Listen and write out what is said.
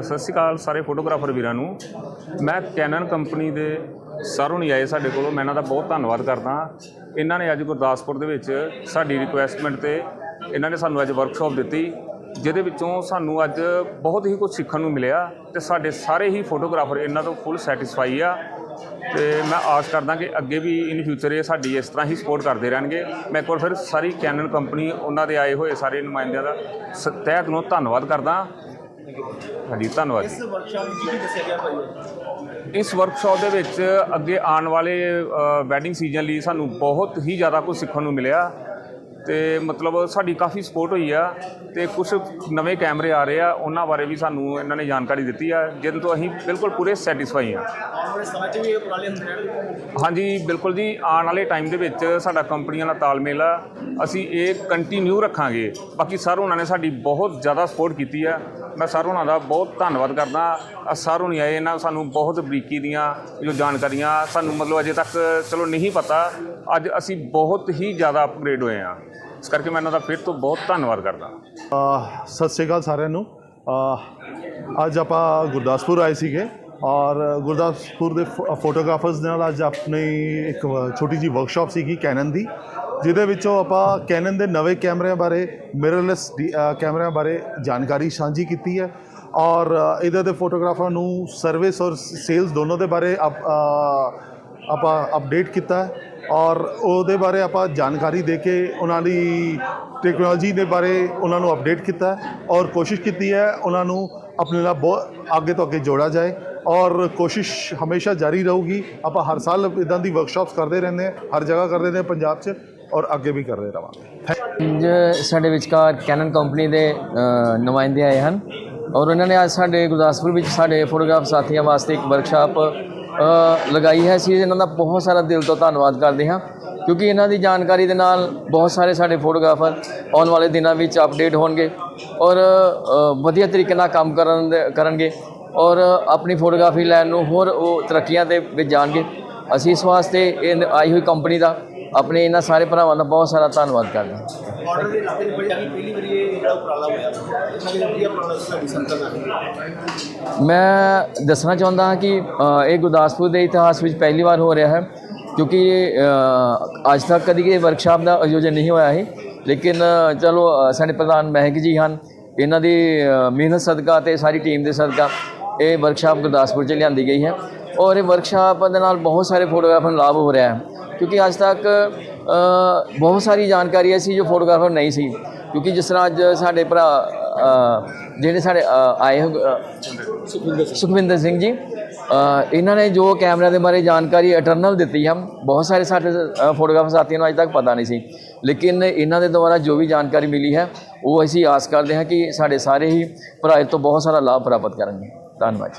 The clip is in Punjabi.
ਸਤਿ ਸ਼੍ਰੀ ਅਕਾਲ ਸਾਰੇ ਫੋਟੋਗ੍ਰਾਫਰ ਵੀਰਾਂ ਨੂੰ। ਮੈਂ ਕੈਨਨ ਕੰਪਨੀ ਦੇ ਸਰ ਹੁਣੀ ਆਏ ਸਾਡੇ ਕੋਲੋਂ, ਮੈਂ ਇਹਨਾਂ ਦਾ ਬਹੁਤ ਧੰਨਵਾਦ ਕਰਦਾ। ਇਹਨਾਂ ਨੇ ਅੱਜ ਗੁਰਦਾਸਪੁਰ ਦੇ ਵਿੱਚ ਸਾਡੀ ਰਿਕੁਐਸਟਮੈਂਟ ਤੇ ਇਹਨਾਂ ਨੇ ਸਾਨੂੰ ਅੱਜ ਵਰਕਸ਼ਾਪ ਦਿੱਤੀ, ਜਿਹਦੇ ਵਿੱਚੋਂ ਸਾਨੂੰ ਅੱਜ ਬਹੁਤ ਹੀ ਕੁਝ ਸਿੱਖਣ ਨੂੰ ਮਿਲਿਆ ਤੇ ਸਾਡੇ ਸਾਰੇ ਹੀ ਫੋਟੋਗ੍ਰਾਫਰ ਇਹਨਾਂ ਤੋਂ ਫੁੱਲ ਸੈਟੀਸਫਾਈ ਆ। ਤੇ ਮੈਂ ਆਸ ਕਰਦਾ ਕਿ ਅੱਗੇ ਵੀ ਇਨ ਫਿਊਚਰ ਇਹ ਸਾਡੀ ਇਸ ਤਰ੍ਹਾਂ ਹੀ ਸਪੋਰਟ ਕਰਦੇ ਰਹਿਣਗੇ। ਮੈਂ ਇੱਕ ਵਾਰ ਫਿਰ ਸਾਰੀ ਕੈਨਨ ਕੰਪਨੀ ਉਹਨਾਂ ਦੇ ਆਏ ਹੋਏ ਸਾਰੇ ਨੁਮਾਇੰਦਿਆਂ ਦਾ ਸ- ਤਹਿ ਦਿਲੋਂ ਧੰਨਵਾਦ ਕਰਦਾ। ਹਾਂਜੀ ਧੰਨਵਾਦ ਇਸ ਵਰਕਸ਼ਾਪ ਵਿੱਚ ਕੀ ਦੱਸਿਆ ਗਿਆ ਭਾਈ? ਇਸ ਵਰਕਸ਼ਾਪ ਦੇ ਵਿੱਚ ਅੱਗੇ ਆਉਣ ਵਾਲੇ ਵੈਡਿੰਗ ਸੀਜ਼ਨ ਲਈ ਸਾਨੂੰ ਬਹੁਤ ਹੀ ਜ਼ਿਆਦਾ ਕੁਝ ਸਿੱਖਣ ਨੂੰ ਮਿਲਿਆ। ਤੇ ਮਤਲਬ ਸਾਡੀ ਕਾਫੀ ਸਪੋਰਟ ਹੋਈ ਆ ਤੇ ਕੁਝ ਨਵੇਂ ਕੈਮਰੇ ਆ ਰਹੇ ਆ, ਉਹਨਾਂ ਬਾਰੇ ਵੀ ਸਾਨੂੰ ਇਹਨਾਂ ਨੇ ਜਾਣਕਾਰੀ ਦਿੱਤੀ ਆ, ਜਿਹਦੇ ਤੋਂ ਅਸੀਂ ਬਿਲਕੁਲ ਪੂਰੇ ਸੈਟੀਸਫਾਈ ਆ। ਹਾਂਜੀ, ਬਿਲਕੁਲ ਜੀ, ਆਉਣ ਵਾਲੇ ਟਾਈਮ ਦੇ ਵਿੱਚ ਸਾਡਾ ਕੰਪਨੀਆਂ ਨਾਲ ਤਾਲਮੇਲ ਆ, ਅਸੀਂ ਇਹ ਕੰਟੀਨਿਊ ਰੱਖਾਂਗੇ। ਬਾਕੀ ਸਰ ਉਹਨਾਂ ਨੇ ਸਾਡੀ ਬਹੁਤ ਜ਼ਿਆਦਾ ਸਪੋਰਟ ਕੀਤੀ ਆ। ਮੈਂ ਸਰ ਉਹਨਾਂ ਦਾ ਬਹੁਤ ਧੰਨਵਾਦ ਕਰਦਾ ਸਰ ਹੁਣੀ ਆਏ, ਇਹਨਾਂ ਸਾਨੂੰ ਬਹੁਤ ਬਰੀਕੀ ਦੀਆਂ ਜੋ ਜਾਣਕਾਰੀਆਂ, ਸਾਨੂੰ ਮਤਲਬ ਅਜੇ ਤੱਕ ਚਲੋ ਨਹੀਂ ਪਤਾ ਅੱਜ ਅਸੀਂ ਬਹੁਤ ਹੀ ਜ਼ਿਆਦਾ ਅਪਗ੍ਰੇਡ ਹੋਏ ਆ ਇਸ ਕਰਕੇ ਮੈਂ ਇਹਨਾਂ ਦਾ ਫਿਰ ਤੋਂ ਬਹੁਤ ਧੰਨਵਾਦ ਕਰਦਾ। ਸਤਿ ਸ਼੍ਰੀ ਅਕਾਲ ਸਾਰਿਆਂ ਨੂੰ। ਅੱਜ ਆਪਾਂ ਗੁਰਦਾਸਪੁਰ ਆਏ ਸੀਗੇ ਔਰ ਗੁਰਦਾਸਪੁਰ ਦੇ ਫੋ- ਫੋਟੋਗ੍ਰਾਫਰਸ ਦੇ ਨਾਲ ਅੱਜ ਆਪਣੀ ਇੱਕ ਛੋਟੀ ਜੀ ਵਰਕਸ਼ਾਪ ਸੀਗੀ ਕੈਨਨ ਦੀ, ਜਿਹਦੇ ਵਿੱਚੋਂ ਆਪਾਂ ਕੈਨਨ ਦੇ ਨਵੇਂ ਕੈਮਰਿਆਂ ਬਾਰੇ ਮਿਰਰਲੈਸ ਕੈਮਰਿਆਂ ਬਾਰੇ ਜਾਣਕਾਰੀ ਸਾਂਝੀ ਕੀਤੀ ਹੈ ਔਰ ਇਹਦੇ ਦੇ ਫੋਟੋਗ੍ਰਾਫਰਾਂ ਨੂੰ ਸਰਵਿਸ ਔਰ ਸੇਲਸ ਦੋਨੋਂ ਦੇ ਬਾਰੇ ਆਪ- ਆਪਾਂ ਅਪਡੇਟ ਕੀਤਾ ਔਰ ਉਹਦੇ ਬਾਰੇ ਆਪਾਂ ਜਾਣਕਾਰੀ ਦੇ ਕੇ ਉਹਨਾਂ ਦੀ ਟੈਕਨੋਲੋਜੀ ਦੇ ਬਾਰੇ ਉਹਨਾਂ ਨੂੰ ਅਪਡੇਟ ਕੀਤਾ ਔਰ ਕੋਸ਼ਿਸ਼ ਕੀਤੀ ਹੈ ਉਹਨਾਂ ਨੂੰ ਆਪਣੇ ਨਾਲ ਬਹੁਤ ਅੱਗੇ ਤੋਂ ਅੱਗੇ ਜੋੜਾ ਜਾਏ ਔਰ ਕੋਸ਼ਿਸ਼ ਹਮੇਸ਼ਾ ਜਾਰੀ ਰਹੂਗੀ। ਆਪਾਂ ਹਰ ਸਾਲ ਇਦਾਂ ਦੀ ਵਰਕਸ਼ਾਪਸ ਕਰਦੇ ਰਹਿੰਦੇ ਹਾਂ, ਹਰ ਜਗ੍ਹਾ ਕਰਦੇ ਰਹਿੰਦੇ ਪੰਜਾਬ 'ਚ ਔਰ ਅੱਗੇ ਵੀ ਕਰਦੇ ਰਵਾਂਗੇ ਅੱਜ ਸਾਡੇ ਵਿਚਕਾਰ ਕੈਨਨ ਕੰਪਨੀ ਦੇ ਨੁਮਾਇੰਦੇ ਆਏ ਹਨ ਔਰ ਉਹਨਾਂ ਨੇ ਅੱਜ ਸਾਡੇ ਗੁਰਦਾਸਪੁਰ ਵਿੱਚ ਸਾਡੇ ਫੋਟੋਗ੍ਰਾਫ ਸਾਥੀਆਂ ਵਾਸਤੇ ਇੱਕ ਵਰਕਸ਼ਾਪ ਲਗਾਈ ਹੈ ਅਸੀਂ ਇਹਨਾਂ ਦਾ ਬਹੁਤ ਸਾਰਾ ਦਿਲ ਤੋਂ ਧੰਨਵਾਦ ਕਰਦੇ ਹਾਂ, ਕਿਉਂਕਿ ਇਹਨਾਂ ਦੀ ਜਾਣਕਾਰੀ ਦੇ ਨਾਲ ਬਹੁਤ ਸਾਰੇ ਸਾਡੇ ਫੋਟੋਗ੍ਰਾਫਰ ਆਉਣ ਵਾਲੇ ਦਿਨਾਂ ਵਿੱਚ ਅਪਡੇਟ ਹੋਣਗੇ ਔਰ ਵਧੀਆ ਤਰੀਕੇ ਨਾਲ ਕੰਮ ਕਰਨ ਦੇ- ਕਰਨਗੇ ਔਰ ਆਪਣੀ ਫੋਟੋਗ੍ਰਾਫੀ ਲੈਣ ਨੂੰ ਹੋਰ ਉਹ ਤਰੱਕੀਆਂ ਦੇ ਵਿੱਚ ਜਾਣਗੇ। ਅਸੀਂ ਇਸ ਵਾਸਤੇ ਇਹ ਆਈ ਹੋਈ ਕੰਪਨੀ ਦਾ ਆਪਣੇ ਇਹਨਾਂ ਸਾਰੇ ਭਰਾਵਾਂ ਦਾ ਬਹੁਤ ਸਾਰਾ ਧੰਨਵਾਦ ਕਰਦੇ ਆਰਡਰ ਦੇ ਦੀ ਬੜੀ ਪਹਿਲੀ ਵਾਰੀ ਇਹ ਜਿਹੜਾ ਉਪਰਾਲਾ ਹੋਇਆ। ਦੇ ਵਧੀਆ ਉਪਰਾਲਾ ਸਾਡੀ ਰਹੀ ਹੈ ਮੈਂ ਦੱਸਣਾ ਚਾਹੁੰਦਾ ਹਾਂ ਕਿ ਇਹ ਗੁਰਦਾਸਪੁਰ ਦੇ ਇਤਿਹਾਸ ਵਿੱਚ ਪਹਿਲੀ ਵਾਰ ਹੋ ਰਿਹਾ ਹੈ ਕਿਉਂਕਿ ਅੱਜ ਤੱਕ ਕਦੀ ਇਹ ਵਰਕਸ਼ਾਪ ਦਾ ਆਯੋਜਨ ਨਹੀਂ ਹੋਇਆ ਹੈ ਲੇਕਿਨ ਚਲੋ ਸਾਡੇ ਪ੍ਰਧਾਨ ਮਹਿਕ ਜੀ ਹਨ ਇਹਨਾਂ ਦੀ ਮਿਹਨਤ ਸਦਕਾ ਤੇ ਸਾਰੀ ਟੀਮ ਦੇ ਸਦਕਾ ਇਹ ਵਰਕਸ਼ਾਪ ਗੁਰਦਾਸਪੁਰ 'ਚ ਲਿਆਂਦੀ ਗਈ ਹੈ। ਔਰ ਇਹ ਵਰਕਸ਼ਾਪ ਦੇ ਨਾਲ ਬਹੁਤ ਸਾਰੇ ਫੋਟੋਗ੍ਰਾਫਰ ਨੂੰ ਲਾਭ ਹੋ ਰਿਹਾ ਹੈ। ਕਿਉਂਕਿ ਅੱਜ ਤੱਕ ਬਹੁਤ ਸਾਰੀ ਜਾਣਕਾਰੀ ਐਸੀ ਜੋ ਫੋਟੋਗ੍ਰਾਫਰ ਨਹੀਂ ਸੀ। ਕਿਉਂਕਿ ਜਿਸ ਤਰ੍ਹਾਂ ਅੱਜ ਸਾਡੇ ਭਰਾ ਜਿਹੜੇ ਸਾਡੇ ਆਏ ਸੁਖਵਿੰਦਰ ਸਿੰਘ। ਜੀ ਇਹਨਾਂ ਨੇ ਜੋ ਕੈਮਰਿਆਂ ਦੇ ਬਾਰੇ ਜਾਣਕਾਰੀ ਇਟਰਨਲ ਦਿੱਤੀ ਹੈ ਬਹੁਤ ਸਾਰੇ ਸਾਡੇ ਫੋਟੋਗ੍ਰਾਫਰ ਸਾਥੀਆਂ ਨੂੰ ਅੱਜ ਤੱਕ ਪਤਾ ਨਹੀਂ ਸੀ। ਲੇਕਿਨ ਇਹਨਾਂ ਦੇ ਦੁਆਰਾ ਜੋ ਵੀ ਜਾਣਕਾਰੀ ਮਿਲੀ ਹੈ ਉਹ ਅਸੀਂ ਆਸ ਕਰਦੇ ਹਾਂ ਕਿ ਸਾਡੇ ਸਾਰੇ ਹੀ ਭਰਾ ਤੋਂ ਬਹੁਤ ਸਾਰਾ ਲਾਭ ਪ੍ਰਾਪਤ ਕਰਨਗੇ। ਧੰਨਵਾਦ